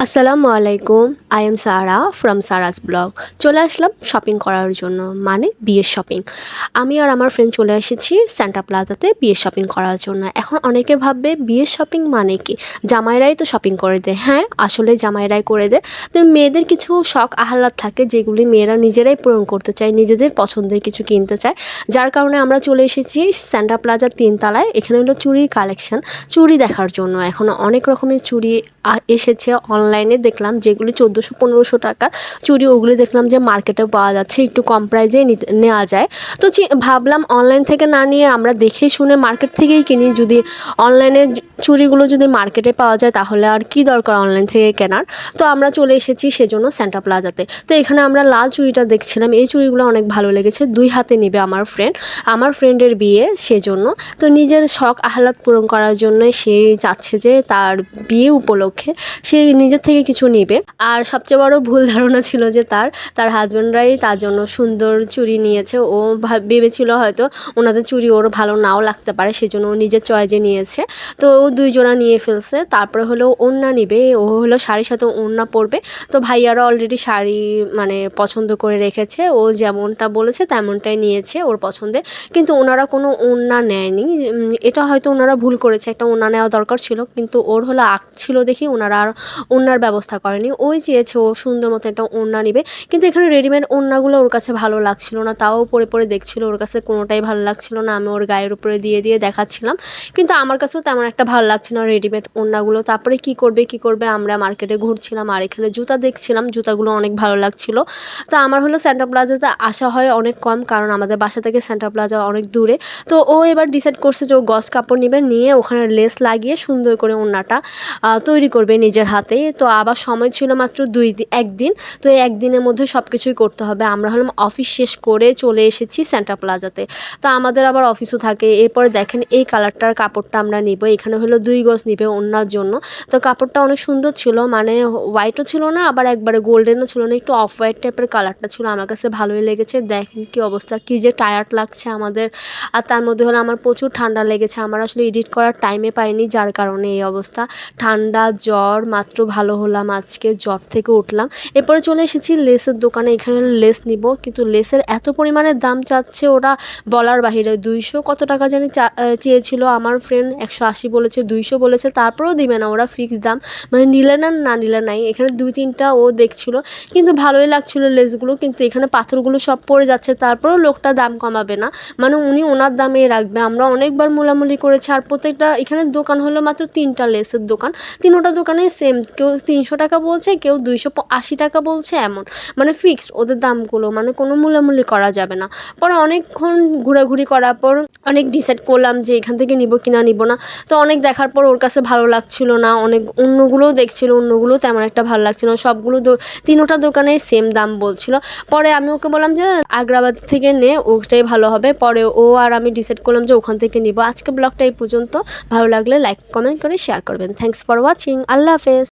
আসসালামু আলাইকুম I am Sara from Sara's blog চলে আসলাম শপিং করার জন্য মানে বিয়ের শপিং আমি আর আমার ফ্রেন্ড চলে এসেছি স্যান্টা প্লাজাতে বিয়ের শপিং করার জন্য। এখন অনেকে ভাববে, বিয়ের শপিং মানে কি? জামাইরাই তো শপিং করে দেয়। হ্যাঁ আসলে জামাইরাই করে দেয়। তো মেয়েদের কিছু শখ, আহ্লাদ থাকে, যেগুলি মেয়েরা নিজেরাই পূরণ করতে চায়, নিজেদের পছন্দের কিছু কিনতে চায়। যার কারণে আমরা চলে এসেছি স্যান্টা প্লাজার তিনতলায়। এখানে হলো চুরির কালেকশন চুরি দেখার জন্য। এখন অনেক রকমের আ- এসেছে অনলাইনে দেখলাম যেগুলি চোদ্দোশো, পনেরোশো টাকার চুড়ি ওগুলি দেখলাম যে মার্কেটে পাওয়া যাচ্ছে, একটু কম প্রাইজে নেওয়া যায়। তো ভাবলাম অনলাইন থেকে না নিয়ে আমরা দেখে শুনে মার্কেট থেকেই কিনি। যদি অনলাইনে চুড়িগুলো যদি মার্কেটে পাওয়া যায়, তাহলে আর কি দরকার অনলাইন থেকে কেনার? তো আমরা চলে এসেছি সেজন্য সেন্টা প্লাজাতে তো এখানে আমরা লাল চুড়িটা দেখছিলাম। এই চুড়িগুলো অনেক ভালো লেগেছে। দুই হাতে নেবে আমার ফ্রেন্ড আমার ফ্রেন্ডের বিয়ে সেজন্য। তো নিজের শখ, আহ্লাদ পূরণ করার জন্য সে চাচ্ছে যে তার বিয়ে উপলক্ষে সে নিজের থেকে কিছু নেবে। আর সবচেয়ে বড় ভুল ধারণা ছিল যে তার তার হাজব্যান্ডরাই তার জন্য সুন্দর চুড়ি নিয়েছে। ও ভেবেছিল হয়তো ওনাদের চুড়ি ওর ভালো নাও লাগতে পারে, সেজন্য ও নিজের চয়েজে নিয়েছে। তো ও দুই জোড়া নিয়ে ফেলছে, তারপরে হলো ওড়না নিবে। ও হলো শাড়ির সাথে ওড়না পরবে। তো ভাইয়ারা অলরেডি শাড়ি মানে পছন্দ করে রেখেছে। ও যেমনটা বলেছে তেমনটাই নিয়েছে ওর পছন্দে। কিন্তু ওনারা কোনো ওড়না নেয়নি। এটা হয়তো ওনারা ভুল করেছে। একটা ওড়না নেওয়া দরকার ছিল, কিন্তু ওর হলো আঁক ছিল দেখি। ওনারা আর ওড়নার ব্যবস্থা করেনি। ওই চেয়েছে ও সুন্দর মতো একটা ওড়না নিবে। কিন্তু এখানে রেডিমেড ওড়নাগুলো ওর কাছে ভালো লাগছিল না। তাও পরে পরে দেখছিল, ওর কাছে কোনোটাই ভালো লাগছিল না। আমি ওর গায়ের উপরে দিয়ে দিয়ে দেখাচ্ছিলাম। কিন্তু আমার কাছেও তেমন একটা ভালো লাগছে না রেডিমেড ওড়নাগুলো। তারপরে কি করবে কি করবে, আমরা মার্কেটে ঘুরছিলাম আর এখানে জুতা দেখছিলাম। জুতাগুলো অনেক ভালো লাগছিল। তো আমার হলো সেন্টার প্লাজাতে আসা হয় অনেক কম, কারণ আমাদের বাসা থেকে সেন্টার প্লাজা অনেক দূরে। তো ও এবার ডিসাইড করছে যে ও গস কাপড় নেবে, নিয়ে ওখানে লেস লাগিয়ে সুন্দর করে ওড়নাটা তৈরি করবে নিজের হাতে। তো আবার সময় ছিল মাত্র দুই দিন একদিন। তো এই একদিনের মধ্যে সব কিছুই করতে হবে। আমরা হলাম অফিস শেষ করে চলে এসেছি সেন্টার প্লাজাতে তো আমাদের আবার অফিসও থাকে। এরপরে দেখেন এই কালারটার কাপড়টা আমরা নিব। এখানে হলো দুই গজ নিবে ওড়নার জন্য। তো কাপড়টা অনেক সুন্দর ছিল। মানে হোয়াইটও ছিল না, আবার একবারে গোল্ডেনও ছিল না। একটু অফ হোয়াইট টাইপের কালারটা ছিল। আমার কাছে ভালোই লেগেছে। দেখেন কি অবস্থা, কি যে টায়ার্ড লাগছে আমাদের। আর তার মধ্যে হলো আমার প্রচুর ঠান্ডা লেগেছে। আমার আসলে এডিট করার টাইমে পাইনি, যার কারণে এই অবস্থা। ঠান্ডা, জ্বর মাত্র ভালো হলাম, আজকে জব থেকে উঠলাম। এরপরে চলে এসেছি লেসের দোকানে, এখানে লেস নিব। কিন্তু লেসের এত পরিমাণে দাম চাচ্ছে ওরা বলার বাহিরে। দুইশো কত টাকা জানি চেয়েছিল আমার ফ্রেন্ড একশো আশি বলেছে, দুইশো বলেছে, তারপরেও দিবে না ওরা ফিক্স দাম। মানে নিলে না না নিলে নাই। এখানে দুই তিনটা ও দেখছিল। কিন্তু ভালোই লাগছিল লেসগুলো, কিন্তু এখানে পাথরগুলো সব পড়ে যাচ্ছে। তারপরেও লোকটা দাম কমাবে না। মানে উনি ওনার দামে রাখবে। আমরা অনেকবার মোলামুলি করেছি। আর প্রত্যেকটা এখানে দোকান হলো মাত্র তিনটা লেসের দোকান। তিনোটা দোকানে সেম কেউ তিনশো টাকা বলছে, কেউ দুইশো আশি টাকা বলছে এমন। মানে ফিক্সড ওদের দামগুলো মানে কোনো মূলামূলি করা যাবে না। পরে অনেকক্ষণ ঘোরাঘুরি করার পর অনেক ডিসাইড করলাম যে এখান থেকে নিব কি না নিব না। তো অনেক দেখার পর ওর কাছে ভালো লাগছিল না, অনেক অন্যগুলোও দেখছিল, অন্যগুলো তেমন একটা ভালো লাগছিল সবগুলো তিনোটা দোকানে সেম দাম বলছিল। পরে আমি ওকে বললাম যে, আগ্রাবাদ থেকে নে, ওটাই ভালো হবে। পরে ও আর আমি ডিসাইড করলাম যে, ওখান থেকে নিব। আজকে ব্লগটা এই পর্যন্ত। ভালো লাগলে লাইক কমেন্ট করে শেয়ার করবেন। থ্যাংকস ফর ওয়াচিং আল্লাহ হাফেজ।